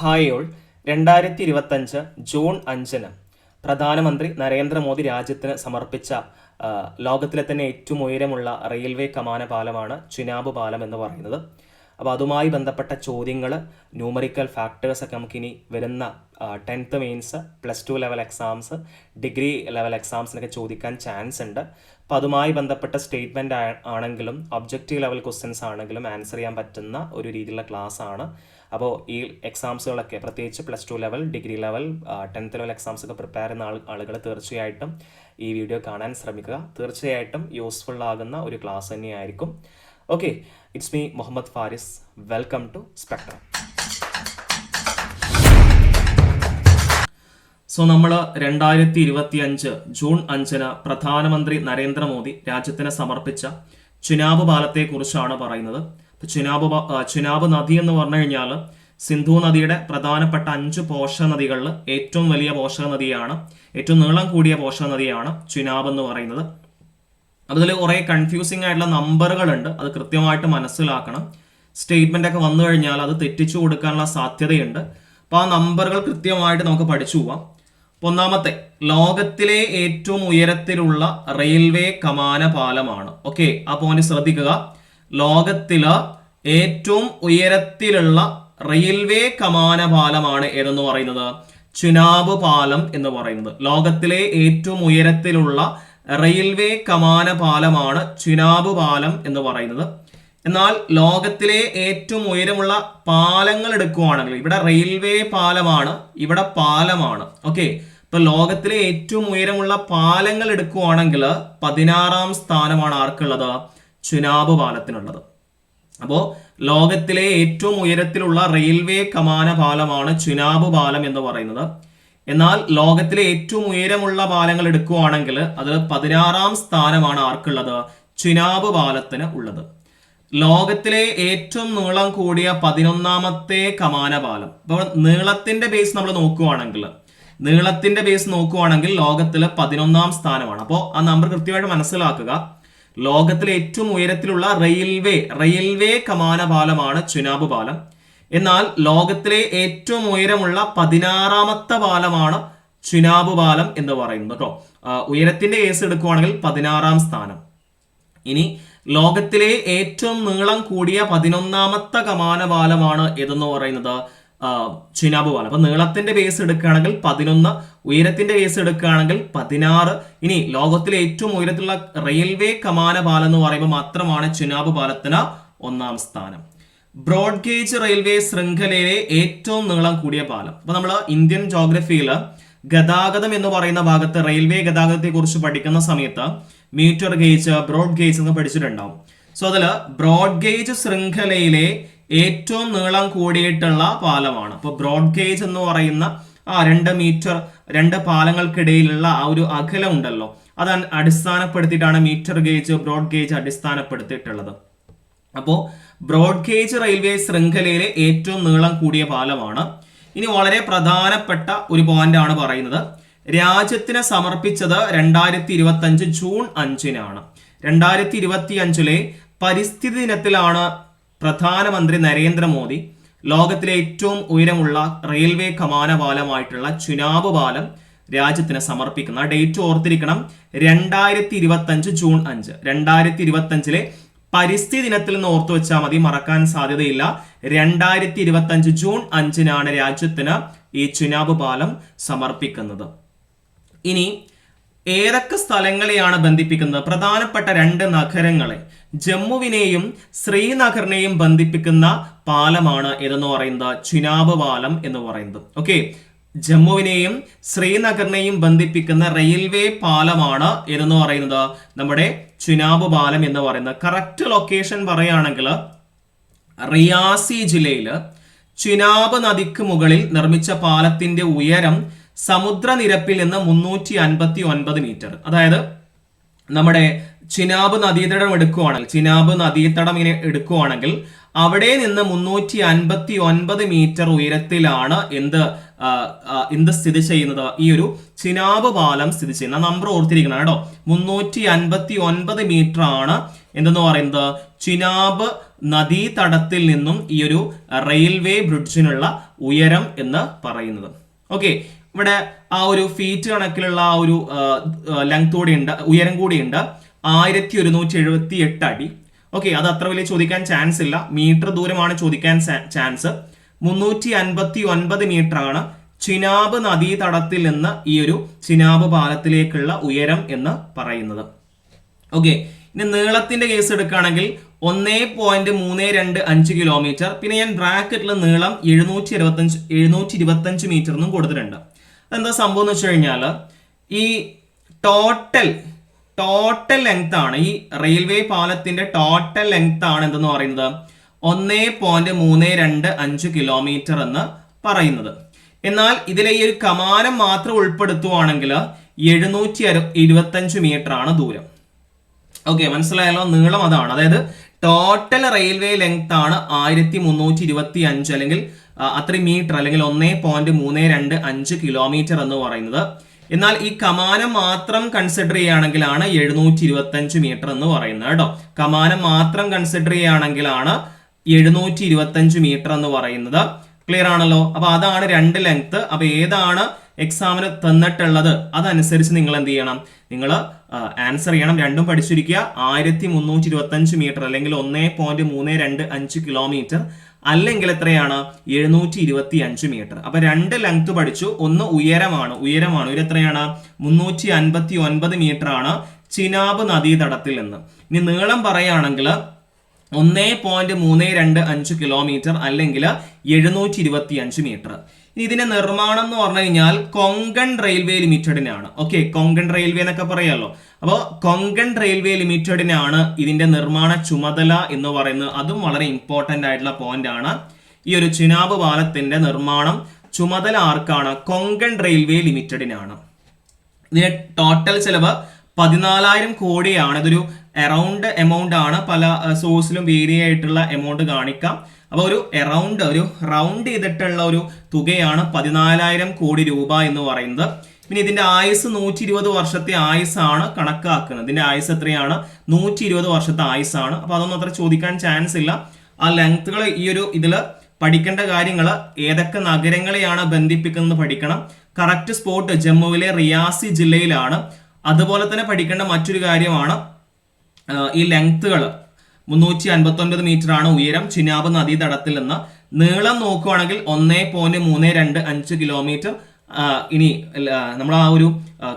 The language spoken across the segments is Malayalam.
ഹായ് ഓൾ രണ്ടായിരത്തി ഇരുപത്തഞ്ച് ജൂൺ അഞ്ചിന് പ്രധാനമന്ത്രി നരേന്ദ്രമോദി രാജ്യത്തിന് സമർപ്പിച്ച ലോകത്തിലെ തന്നെ ഏറ്റവും ഉയരമുള്ള റെയിൽവേ കമാന പാലമാണ് ചുനാബ് പാലം എന്ന് പറയുന്നത്. അപ്പോൾ അതുമായി ബന്ധപ്പെട്ട ചോദ്യങ്ങൾ ന്യൂമറിക്കൽ ഫാക്ടേഴ്സ് ഒക്കെ നമുക്കിനി വരുന്ന tenth mains plus two level exams degree level എക്സാംസിനൊക്കെ ചോദിക്കാൻ ചാൻസ് ഉണ്ട്. അപ്പോൾ അതുമായി ബന്ധപ്പെട്ട സ്റ്റേറ്റ്മെന്റ് ആണെങ്കിലും ഒബ്ജക്റ്റീവ് ലെവൽ ക്വസ്റ്റ്യൻസ് ആണെങ്കിലും ആൻസർ ചെയ്യാൻ പറ്റുന്ന ഒരു രീതിയിലുള്ള ക്ലാസ് ആണ് അപ്പോൾ ഈ എക്സാംസുകളൊക്കെ പ്രത്യേകിച്ച് plus two level degree level tenth level exams ഒക്കെ പ്രിപ്പയർ ചെയ്യുന്ന ആളുകൾ തീർച്ചയായിട്ടും ഈ വീഡിയോ കാണാൻ ശ്രമിക്കുക. തീർച്ചയായിട്ടും യൂസ്ഫുൾ ആകുന്ന ഒരു ക്ലാസ് തന്നെയായിരിക്കും. Okay it's me Muhammad Faris welcome to Spectrum so നമ്മൾ രണ്ടായിരത്തി ഇരുപത്തി അഞ്ച് ജൂൺ അഞ്ചിന് പ്രധാനമന്ത്രി നരേന്ദ്രമോദി രാജ്യത്തിന് സമർപ്പിച്ച ചുനാവ് പാലത്തെ കുറിച്ചാണ് പറയുന്നത്. ചുനാബ് ചുനാബ് നദി എന്ന് പറഞ്ഞു കഴിഞ്ഞാൽ സിന്ധു നദിയുടെ പ്രധാനപ്പെട്ട അഞ്ച് പോഷക നദികളിൽ ഏറ്റവും വലിയ പോഷക നദിയാണ് ഏറ്റവും നീളം കൂടിയ പോഷക നദിയാണ് ചുനാബ് എന്ന് പറയുന്നത്. അതിൽ കുറേ കൺഫ്യൂസിംഗ് ആയിട്ടുള്ള നമ്പറുകളുണ്ട് അത് കൃത്യമായിട്ട് മനസ്സിലാക്കണം. സ്റ്റേറ്റ്മെന്റ് ഒക്കെ വന്നു കഴിഞ്ഞാൽ അത് തെറ്റിച്ചു കൊടുക്കാനുള്ള സാധ്യതയുണ്ട്. അപ്പോൾ ആ നമ്പറുകൾ കൃത്യമായിട്ട് നമുക്ക് പഠിച്ചു പോവാം. ഒന്നാമത്തെ ലോകത്തിലെ ഏറ്റവും ഉയരത്തിലുള്ള റെയിൽവേ കമാന പാലമാണ് ഓക്കെ ആ പോയിന്റ് ശ്രദ്ധിക്കുക. ലോകത്തിൽ ഏറ്റവും ഉയരത്തിലുള്ള റെയിൽവേ കമാന പാലമാണ് ഏതെന്ന് പറയുന്നത്? ചുനാബ് പാലം എന്ന് പറയുന്നത്. ലോകത്തിലെ ഏറ്റവും ഉയരത്തിലുള്ള റെയിൽവേ കമാന പാലമാണ് ചുനാബ് പാലം എന്ന് പറയുന്നത്. എന്നാൽ ലോകത്തിലെ ഏറ്റവും ഉയരമുള്ള പാലങ്ങൾ എടുക്കുവാണെങ്കിൽ ഇവിടെ റെയിൽവേ പാലമാണ് ഇവിടെ പാലമാണ്. ഓക്കെ. ഇപ്പൊ ലോകത്തിലെ ഏറ്റവും ഉയരമുള്ള പാലങ്ങൾ എടുക്കുവാണെങ്കിൽ പതിനാറാം സ്ഥാനമാണ് ആർക്കുള്ളത്? ചുനാബ് പാലത്തിനുള്ളത്. അപ്പോൾ ലോകത്തിലെ ഏറ്റവും ഉയരത്തിലുള്ള റെയിൽവേ കമാന പാലമാണ് ചുനാബ് പാലം എന്ന് പറയുന്നത്. എന്നാൽ ലോകത്തിലെ ഏറ്റവും ഉയരമുള്ള പാലങ്ങൾ എടുക്കുകയാണെങ്കിൽ അത് പതിനാറാം സ്ഥാനമാണ് ആർക്കുള്ളത്? ചുനാബ് പാലത്തിന് ഉള്ളത്. ലോകത്തിലെ ഏറ്റവും നീളം കൂടിയ പതിനൊന്നാമത്തെ കമാന പാലം. അപ്പോൾ നീളത്തിന്റെ ബേസ് നമ്മൾ നോക്കുവാണെങ്കിൽ നീളത്തിന്റെ ബേസ് നോക്കുവാണെങ്കിൽ ലോകത്തിലെ പതിനൊന്നാം സ്ഥാനമാണ്. അപ്പോൾ ആ നമ്പർ കൃത്യമായിട്ട് മനസ്സിലാക്കുക. ലോകത്തിലെ ഏറ്റവും ഉയരത്തിലുള്ള റെയിൽവേ റെയിൽവേ കമാന പാലമാണ് ചുനാബ് പാലം. എന്നാൽ ലോകത്തിലെ ഏറ്റവും ഉയരമുള്ള പതിനാറാമത്തെ പാലമാണ് ചുനാബ് പാലം എന്ന് പറയുന്നത് കേട്ടോ ഉയരത്തിന്റെ കേസ് എടുക്കുവാണെങ്കിൽ പതിനാറാം സ്ഥാനം. ഇനി ലോകത്തിലെ ഏറ്റവും നീളം കൂടിയ പതിനൊന്നാമത്തെ കമാന പാലമാണ് ഏതെന്ന് പറയുന്നത്? ആ, ചിനാബ് പാലം അപ്പൊ നീളത്തിന്റെ ബേസ് എടുക്കുകയാണെങ്കിൽ പതിനൊന്ന് ഉയരത്തിന്റെ ബേസ് എടുക്കുകയാണെങ്കിൽ പതിനാറ്. ഇനി ലോകത്തിലെ ഏറ്റവും ഉയരത്തിലുള്ള റെയിൽവേ കമാന പാലം എന്ന് പറയുമ്പോൾ മാത്രമാണ് ചുനാബ് പാലത്തിന് ഒന്നാം സ്ഥാനം. ബ്രോഡ് ഗേജ് റെയിൽവേ ശൃംഖലയിലെ ഏറ്റവും നീളം കൂടിയ പാലം. അപ്പൊ നമ്മൾ ഇന്ത്യൻ ജോഗ്രഫിയിൽ ഗതാഗതം എന്ന് പറയുന്ന ഭാഗത്ത് റെയിൽവേ ഗതാഗതത്തെ കുറിച്ച് പഠിക്കുന്ന സമയത്ത് മീറ്റർ ഗേജ് ബ്രോഡ് ഗേജ് എന്ന് പഠിച്ചിട്ടുണ്ടാവും. സോ അതിൽ ബ്രോഡ് ഗേജ് ശൃംഖലയിലെ ഏറ്റവും നീളം കൂടിയിട്ടുള്ള പാലമാണ്. അപ്പോൾ ബ്രോഡ് ഗേജ് എന്ന് പറയുന്ന ആ രണ്ട് മീറ്റർ രണ്ട് പാലങ്ങൾക്കിടയിലുള്ള ആ ഒരു അകലം ഉണ്ടല്ലോ അത് അടിസ്ഥാനപ്പെടുത്തിയിട്ടാണ് മീറ്റർ ഗേജ് ബ്രോഡ് ഗേജ് അടിസ്ഥാനപ്പെടുത്തിയിട്ടുള്ളത്. അപ്പോൾ ബ്രോഡ് ഗേജ് റെയിൽവേ ശൃംഖലയിലെ ഏറ്റവും നീളം കൂടിയ പാലമാണ്. ഇനി വളരെ പ്രധാനപ്പെട്ട ഒരു പോയിന്റ് ആണ് പറയുന്നത്. രാജ്യത്തിന് സമർപ്പിച്ചത് രണ്ടായിരത്തി ഇരുപത്തി അഞ്ച് ജൂൺ അഞ്ചിനാണ്. രണ്ടായിരത്തി ഇരുപത്തി അഞ്ചിലെ പരിസ്ഥിതി ദിനത്തിലാണ് പ്രധാനമന്ത്രി നരേന്ദ്രമോദി ലോകത്തിലെ ഏറ്റവും ഉയരമുള്ള റെയിൽവേ കമാന പാലമായിട്ടുള്ള ചുനാബ് പാലം രാജ്യത്തിന് സമർപ്പിക്കുന്ന ഡേറ്റ് ഓർത്തിരിക്കണം. രണ്ടായിരത്തി ഇരുപത്തി അഞ്ച് ജൂൺ അഞ്ച്. രണ്ടായിരത്തി ഇരുപത്തി അഞ്ചിലെ പരിസ്ഥിതി ദിനത്തിൽ നിന്ന് ഓർത്തു വെച്ചാൽ മതി മറക്കാൻ സാധ്യതയില്ല. രണ്ടായിരത്തി ഇരുപത്തി അഞ്ച് ജൂൺ അഞ്ചിനാണ് രാജ്യത്തിന് ഈ ചുനാബ് പാലം സമർപ്പിക്കുന്നത്. ഇനി ഏതൊക്കെ സ്ഥലങ്ങളെയാണ് ബന്ധിപ്പിക്കുന്നത്? പ്രധാനപ്പെട്ട രണ്ട് നഗരങ്ങളെ. ജമ്മുവിനെയും ശ്രീനഗറിനെയും ബന്ധിപ്പിക്കുന്ന പാലമാണ് ഏതെന്ന് പറയുന്നത്? ചുനാബ് പാലം എന്ന് പറയുന്നത്. ഓക്കെ ജമ്മുവിനെയും ശ്രീനഗറിനെയും ബന്ധിപ്പിക്കുന്ന റെയിൽവേ പാലമാണ് ഏതെന്ന് പറയുന്നത്? നമ്മുടെ ചുനാബ് പാലം എന്ന് പറയുന്നത്. കറക്റ്റ് ലൊക്കേഷൻ പറയുകയാണെങ്കിൽ റിയാസി ജില്ലയിൽ ചുനാബ് നദിക്ക് മുകളിൽ നിർമ്മിച്ച പാലത്തിന്റെ ഉയരം സമുദ്രനിരപ്പിൽ നിന്ന് മുന്നൂറ്റി അൻപത്തി ഒൻപത് മീറ്റർ. അതായത് നമ്മുടെ ചിനാബ് നദീതടം എടുക്കുവാണെങ്കിൽ ചിനാബ് നദീതടം ഇങ്ങനെ എടുക്കുവാണെങ്കിൽ അവിടെ നിന്ന് മുന്നൂറ്റി അൻപത്തി ഒൻപത് മീറ്റർ ഉയരത്തിലാണ് എന്ത് എന്ത് സ്ഥിതി ചെയ്യുന്നത്? ഈ ഒരു ചിനാബ് പാലം സ്ഥിതി ചെയ്യുന്ന നമ്പർ ഓർത്തിരിക്കണം കേട്ടോ. മുന്നൂറ്റി അൻപത്തി ഒൻപത് മീറ്റർ ആണ് എന്തെന്ന് പറയുന്നത്? ചിനാബ് നദീതടത്തിൽ നിന്നും ഈ ഒരു റെയിൽവേ ബ്രിഡ്ജിനുള്ള ഉയരം എന്ന് പറയുന്നത്. ഓക്കെ. ഇവിടെ ആ ഒരു ഫീറ്റ് കണക്കിലുള്ള ആ ഒരു ലെങ്ത് കൂടി ഉണ്ട് ഉയരം കൂടി ഉണ്ട്. ആയിരത്തി ഒരുന്നൂറ്റി എഴുപത്തി എട്ട് അടി. ഓക്കെ അത് അത്ര വലിയ ചോദിക്കാൻ ചാൻസ് ഇല്ല. മീറ്റർ ദൂരമാണ് ചോദിക്കാൻ ചാൻസ് മുന്നൂറ്റി അൻപത്തി ഒൻപത് മീറ്റർ ആണ് ചിനാബ് നദീതടത്തിൽ നിന്ന് ഈ ഒരു ചിനാബ് പാലത്തിലേക്കുള്ള ഉയരം എന്ന് പറയുന്നത്. ഓക്കെ ഇനി നീളത്തിന്റെ കേസ് എടുക്കുകയാണെങ്കിൽ ഒന്നേ പോയിന്റ് മൂന്ന് രണ്ട് അഞ്ച് കിലോമീറ്റർ പിന്നെ ഞാൻ ബ്രാക്കറ്റിൽ നീളം എഴുന്നൂറ്റി ഇരുപത്തഞ്ച് എഴുന്നൂറ്റി ഇരുപത്തഞ്ച് മീറ്റർ എന്നും കൊടുത്തിട്ടുണ്ട്. അതെന്താ സംഭവം എന്ന് വെച്ച് കഴിഞ്ഞാൽ ഈ ടോട്ടൽ ടോട്ടൽ ലെങ്ത് ആണ് ഈ റെയിൽവേ പാലത്തിന്റെ ടോട്ടൽ ലെങ്ത് ആണ് എന്തെന്ന് പറയുന്നത്? ഒന്നേ പോയിന്റ് മൂന്ന് രണ്ട് അഞ്ച് കിലോമീറ്റർ എന്ന് പറയുന്നത്. എന്നാൽ ഇതിലെ ഈ ഒരു കമാനം മാത്രം ഉൾപ്പെടുത്തുവാണെങ്കിൽ എഴുന്നൂറ്റി ഇരുപത്തഞ്ച് മീറ്റർ ആണ് ദൂരം. ഓക്കെ മനസ്സിലായല്ലോ? നീളം അതാണ്. അതായത് ടോട്ടൽ റെയിൽവേ ലെങ്ത് ആണ് ആയിരത്തി മുന്നൂറ്റി ഇരുപത്തി അഞ്ച് അല്ലെങ്കിൽ അത്രയും മീറ്റർ അല്ലെങ്കിൽ ഒന്നേ പോയിന്റ് മൂന്ന് രണ്ട് അഞ്ച് കിലോമീറ്റർ എന്ന് പറയുന്നത്. എന്നാൽ ഈ കമാനം മാത്രം കൺസിഡർ ചെയ്യുകയാണെങ്കിലാണ് എഴുന്നൂറ്റി ഇരുപത്തി അഞ്ച് മീറ്റർ എന്ന് പറയുന്നത് കേട്ടോ. കമാനം മാത്രം കൺസിഡർ ചെയ്യുകയാണെങ്കിലാണ് എഴുന്നൂറ്റി ഇരുപത്തി അഞ്ച് മീറ്റർ എന്ന് പറയുന്നത്. ക്ലിയർ ആണല്ലോ? അപ്പൊ അതാണ് രണ്ട് ലെങ്ത് അപ്പൊ ഏതാണ് എക്സാമിന് തന്നിട്ടുള്ളത്? അതനുസരിച്ച് നിങ്ങൾ എന്ത് ചെയ്യണം? നിങ്ങൾ ആൻസർ ചെയ്യണം. രണ്ടും പഠിച്ചിരിക്കുക. ആയിരത്തി മുന്നൂറ്റി ഇരുപത്തി അഞ്ച് മീറ്റർ അല്ലെങ്കിൽ ഒന്നേ പോയിന്റ് മൂന്ന് രണ്ട് അഞ്ച് കിലോമീറ്റർ അല്ലെങ്കിൽ എത്രയാണ്? എഴുന്നൂറ്റി ഇരുപത്തി അഞ്ച് മീറ്റർ. അപ്പൊ രണ്ട് ലെങ്ത് പഠിച്ചു. ഒന്ന് ഉയരമാണ്. ഉയരമാണ്. ഉയരം എത്രയാണ്? മുന്നൂറ്റി അൻപത്തി ഒൻപത് മീറ്റർ ആണ് ചിനാബ് നദീതടത്തിൽ നിന്ന്. ഇനി നീളം പറയുകയാണെങ്കിൽ ഒന്നേ പോയിന്റ് മൂന്ന് രണ്ട് അഞ്ച് കിലോമീറ്റർ അല്ലെങ്കിൽ എഴുന്നൂറ്റി ഇരുപത്തി അഞ്ച് മീറ്റർ. ഇനി ഇതിന്റെ നിർമ്മാണം എന്ന് പറഞ്ഞു കഴിഞ്ഞാൽ കൊങ്കൺ റെയിൽവേ ലിമിറ്റഡിനാണ്. ഓക്കെ കൊങ്കൺ റെയിൽവേ എന്നൊക്കെ പറയാമല്ലോ അപ്പോൾ കൊങ്കൺ റെയിൽവേ ലിമിറ്റഡിനാണ് ഇതിന്റെ നിർമ്മാണ ചുമതല എന്ന് പറയുന്നത്. അതും വളരെ ഇമ്പോർട്ടന്റ് ആയിട്ടുള്ള പോയിന്റ് ആണ്. ഈ ഒരു ചിനാബ് പാലത്തിന്റെ നിർമ്മാണം ചുമതല ആർക്കാണ്? കൊങ്കൺ റെയിൽവേ ലിമിറ്റഡിനാണ്. ഇതിന്റെ ടോട്ടൽ ചെലവ് പതിനാലായിരം കോടിയാണ്. ഇതൊരു അറൗണ്ട് എമൗണ്ട് ആണ്. പല സോഴ്സിലും വേരി ആയിട്ടുള്ള എമൗണ്ട് കാണിക്കാം. അപ്പോൾ ഒരു എറൗണ്ട് ഒരു റൗണ്ട് ചെയ്തിട്ടുള്ള ഒരു തുകയാണ് പതിനാലായിരം കോടി രൂപ എന്ന് പറയുന്നത്. പിന്നെ ഇതിന്റെ ആയുസ് നൂറ്റി ഇരുപത് വർഷത്തെ ആയുസാണ് കണക്കാക്കുന്നത്. ഇതിന്റെ ആയുസ് എത്രയാണ്? നൂറ്റി ഇരുപത് വർഷത്തെ ആയുസാണ് അപ്പൊ അതൊന്നും അത്ര ചോദിക്കാൻ ചാൻസ് ഇല്ല. ആ ലെങ്ത്തുകൾ ഈ ഒരു ഇതിൽ പഠിക്കേണ്ട കാര്യങ്ങൾ ഏതൊക്കെ നഗരങ്ങളെയാണ് ബന്ധിപ്പിക്കുന്നത് പഠിക്കണം. കറക്റ്റ് സ്പോട്ട് ജമ്മുവിലെ റിയാസി ജില്ലയിലാണ്. അതുപോലെ തന്നെ പഠിക്കേണ്ട മറ്റൊരു കാര്യമാണ് ഈ ലെങ്ത്തുകൾ മുന്നൂറ്റി അൻപത്തി ഒൻപത് മീറ്റർ ആണ് ഉയരം. ചിനാബ് നദീതടത്തിൽ നിന്ന് നീളം നോക്കുവാണെങ്കിൽ ഒന്നേ പോയിന്റ് മൂന്ന് രണ്ട് അഞ്ച് കിലോമീറ്റർ ഇനി നമ്മൾ ആ ഒരു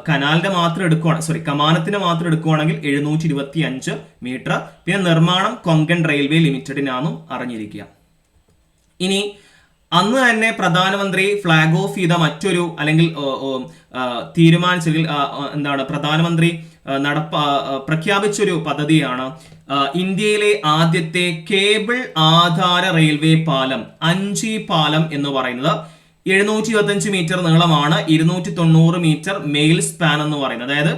കനാലിന്റെ മാത്രം എടുക്കുവാണ് സോറി കമാനത്തിന്റെ മാത്രം എടുക്കുവാണെങ്കിൽ എഴുന്നൂറ്റി ഇരുപത്തി അഞ്ച് മീറ്റർ. പിന്നെ നിർമ്മാണം കൊങ്കൺ റെയിൽവേ ലിമിറ്റഡിനാണെന്നും അറിഞ്ഞിരിക്കുക. ഇനി അന്ന് തന്നെ പ്രധാനമന്ത്രി ഫ്ലാഗ് ഓഫ് ചെയ്ത മറ്റൊരു അല്ലെങ്കിൽ തീരുമാനിച്ചെങ്കിൽ എന്താണ് പ്രധാനമന്ത്രി നടപ്പ പ്രഖ്യാപിച്ചൊരു പദ്ധതിയാണ് ഇന്ത്യയിലെ ആദ്യത്തെ കേബിൾ ആധാര റെയിൽവേ പാലം അഞ്ചി പാലം എന്ന് പറയുന്നത്. എഴുന്നൂറ്റി ഇരുപത്തഞ്ച് മീറ്റർ നീളമാണ് ഇരുന്നൂറ്റി തൊണ്ണൂറ് മീറ്റർ മെയിൽ സ്പാൻ എന്ന് പറയുന്നത്. അതായത്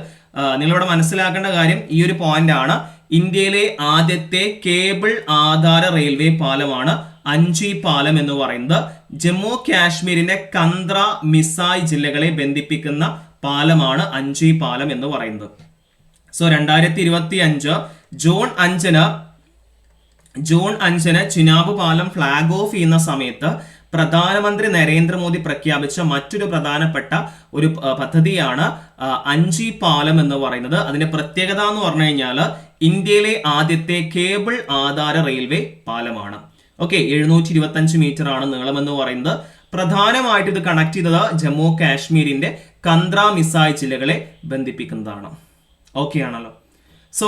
നിങ്ങളിവിടെ മനസ്സിലാക്കേണ്ട കാര്യം ഈ ഒരു പോയിന്റ് ആണ്. ഇന്ത്യയിലെ ആദ്യത്തെ കേബിൾ ആധാര റെയിൽവേ പാലമാണ് അഞ്ചി പാലം എന്ന് പറയുന്നത്. ജമ്മു കാശ്മീരിന്റെ കന്ദ്ര മിസായ് ജില്ലകളെ ബന്ധിപ്പിക്കുന്ന പാലമാണ് അഞ്ചി പാലം എന്ന് പറയുന്നത്. സോ രണ്ടായിരത്തി ഇരുപത്തി അഞ്ച് ജൂൺ അഞ്ചിന് ജൂൺ അഞ്ചിന് ചിനാബ് പാലം ഫ്ലാഗ് ഓഫ് ചെയ്യുന്ന സമയത്ത് പ്രധാനമന്ത്രി നരേന്ദ്രമോദി പ്രഖ്യാപിച്ച മറ്റൊരു പ്രധാനപ്പെട്ട ഒരു പദ്ധതിയാണ് അഞ്ചി പാലം എന്ന് പറയുന്നത്. അതിന്റെ പ്രത്യേകത എന്ന് പറഞ്ഞു കഴിഞ്ഞാൽ ഇന്ത്യയിലെ ആദ്യത്തെ കേബിൾ ആധാര റെയിൽവേ പാലമാണ്. ഓക്കെ എഴുന്നൂറ്റി ഇരുപത്തി അഞ്ച് മീറ്റർ ആണ് നീളം എന്ന് പറയുന്നത്. പ്രധാനമായിട്ട് ഇത് കണക്ട് ചെയ്തത് ജമ്മു കാശ്മീരിന്റെ കന്ദ്ര മിസായ് ജില്ലകളെ ബന്ധിപ്പിക്കുന്നതാണ്. ഓക്കെ ആണല്ലോ. സോ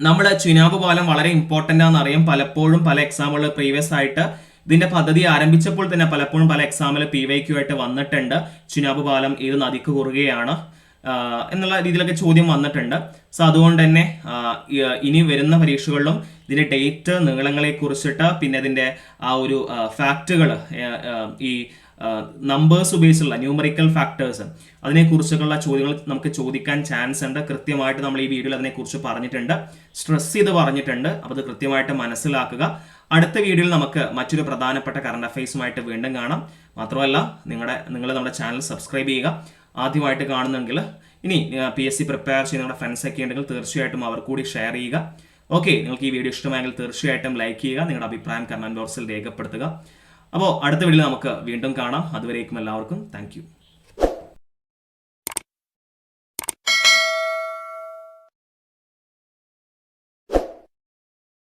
നമ്മുടെ ചുനാബ് പാലം വളരെ ഇമ്പോർട്ടന്റ് ആണെന്ന് അറിയാം. പലപ്പോഴും പല എക്സാമുകൾ പ്രീവിയസ് ആയിട്ട് ഇതിന്റെ പദ്ധതി ആരംഭിച്ചപ്പോൾ തന്നെ പലപ്പോഴും പല എക്സാമിൽ പി വൈ ക്യു ആയിട്ട് വന്നിട്ടുണ്ട്. ചുനാബ് പാലം ഏത് നദിക്ക് കുറുകയാണ് എന്നുള്ള രീതിയിലൊക്കെ ചോദ്യം വന്നിട്ടുണ്ട്. സോ അതുകൊണ്ട് തന്നെ ഇനി വരുന്ന പരീക്ഷകളിലും ഇതിന്റെ ഡേറ്റ് നീളങ്ങളെ കുറിച്ചിട്ട് പിന്നെ ഇതിന്റെ ആ ഒരു ഫാക്റ്റുകൾ ഈ നമ്പേഴ്സ് ഉപയോഗിച്ചുള്ള ന്യൂമറിക്കൽ ഫാക്ടേഴ്സ് അതിനെക്കുറിച്ചുള്ള ചോദ്യങ്ങൾ നമുക്ക് ചോദിക്കാൻ ചാൻസ് ഉണ്ട്. കൃത്യമായിട്ട് നമ്മൾ ഈ വീഡിയോയിൽ അതിനെക്കുറിച്ച് പറഞ്ഞിട്ടുണ്ട്. സ്ട്രെസ് ചെയ്ത് പറഞ്ഞിട്ടുണ്ട്. അപ്പോൾ അത് കൃത്യമായിട്ട് മനസ്സിലാക്കുക. അടുത്ത വീഡിയോയിൽ നമുക്ക് മറ്റൊരു പ്രധാനപ്പെട്ട കറണ്ട് അഫയേഴ്സുമായിട്ട് വീണ്ടും കാണാം. മാത്രമല്ല നിങ്ങളുടെ നിങ്ങൾ നമ്മുടെ ചാനൽ സബ്സ്ക്രൈബ് ചെയ്യുക. ആദ്യമായിട്ട് കാണുന്നെങ്കിൽ ഇനി പി എസ് സി പ്രിപ്പയർ ചെയ്യുന്ന നിങ്ങളുടെ ഫ്രണ്ട്സൊക്കെ ഉണ്ടെങ്കിൽ തീർച്ചയായിട്ടും അവർ കൂടി ഷെയർ ചെയ്യുക. ഓക്കെ നിങ്ങൾക്ക് ഈ വീഡിയോ ഇഷ്ടമായെങ്കിൽ തീർച്ചയായിട്ടും ലൈക്ക് ചെയ്യുക. നിങ്ങളുടെ അഭിപ്രായം കമന്റ് ബോക്സിൽ രേഖപ്പെടുത്തുക. അപ്പോൾ അടുത്ത വീഡിയോയിൽ നമുക്ക് വീണ്ടും കാണാം. അതുവരേക്കും എല്ലാവർക്കും താങ്ക്